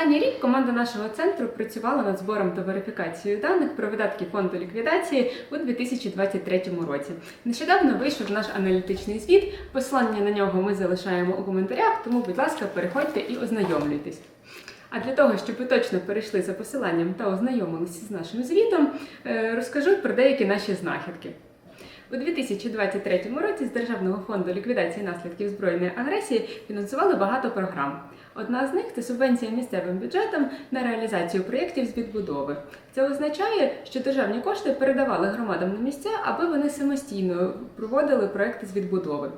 Останній рік команда нашого центру працювала над збором та верифікацією даних про видатки фонду ліквідації у 2023 році. Нещодавно вийшов наш аналітичний звіт. Посилання на нього ми залишаємо у коментарях, тому, будь ласка, переходьте і ознайомлюйтесь. А для того, щоб ви точно перейшли за посиланням та ознайомилися з нашим звітом, е, розкажу про деякі наші знахідки. У 2023 році з Державного фонду ліквідації наслідків збройної агресії фінансували багато програм. Одна з них це субвенція місцевим бюджетам на реалізацію проєктів з відбудови. Це означає, що державні кошти передавали громадам на місця, аби вони самостійно проводили проекти з відбудови.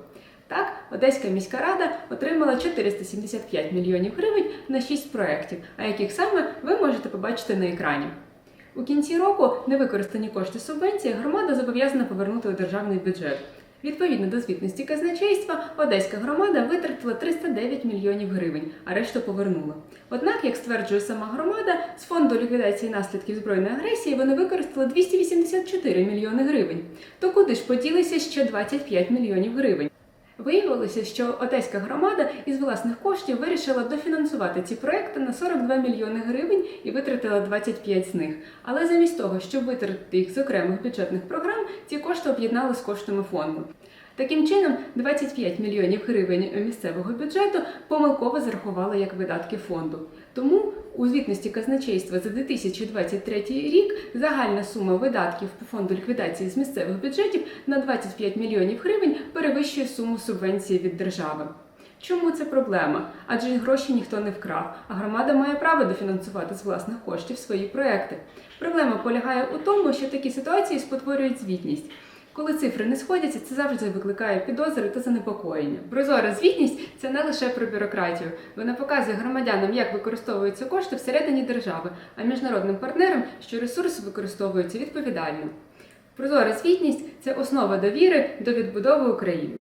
Так, Одеська міська рада отримала 475 мільйонів гривень на 6 проєктів, а яких саме ви можете побачити на екрані. У кінці року невикористані кошти субвенції громада зобов'язана повернути у державний бюджет. Відповідно до звітності казначейства, Одеська громада витратила 309 мільйонів гривень, а решту повернула. Однак, як стверджує сама громада, з фонду ліквідації наслідків збройної агресії вони використали 284 мільйони гривень. То куди ж поділися ще 25 мільйонів гривень? Виявилося, що Одеська громада із власних коштів вирішила дофінансувати ці проекти на 42 мільйони гривень і витратила 25 з них. Але замість того, щоб витратити їх з окремих бюджетних програм, ці кошти об'єднали з коштами фонду. Таким чином, 25 мільйонів гривень місцевого бюджету помилково зарахували як видатки фонду. Тому у звітності казначейства за 2023 рік загальна сума видатків по фонду ліквідації з місцевих бюджетів на 25 мільйонів гривень перевищує суму субвенції від держави. Чому це проблема? Адже гроші ніхто не вкрав, а громада має право дофінансувати з власних коштів свої проекти. Проблема полягає у тому, що такі ситуації спотворюють звітність. Коли цифри не сходяться, це завжди викликає підозри та занепокоєння. Прозора звітність це не лише про бюрократію. Вона показує громадянам, як використовуються кошти всередині держави, а міжнародним партнерам, що ресурси використовуються відповідально. Прозора звітність це основа довіри до відбудови України.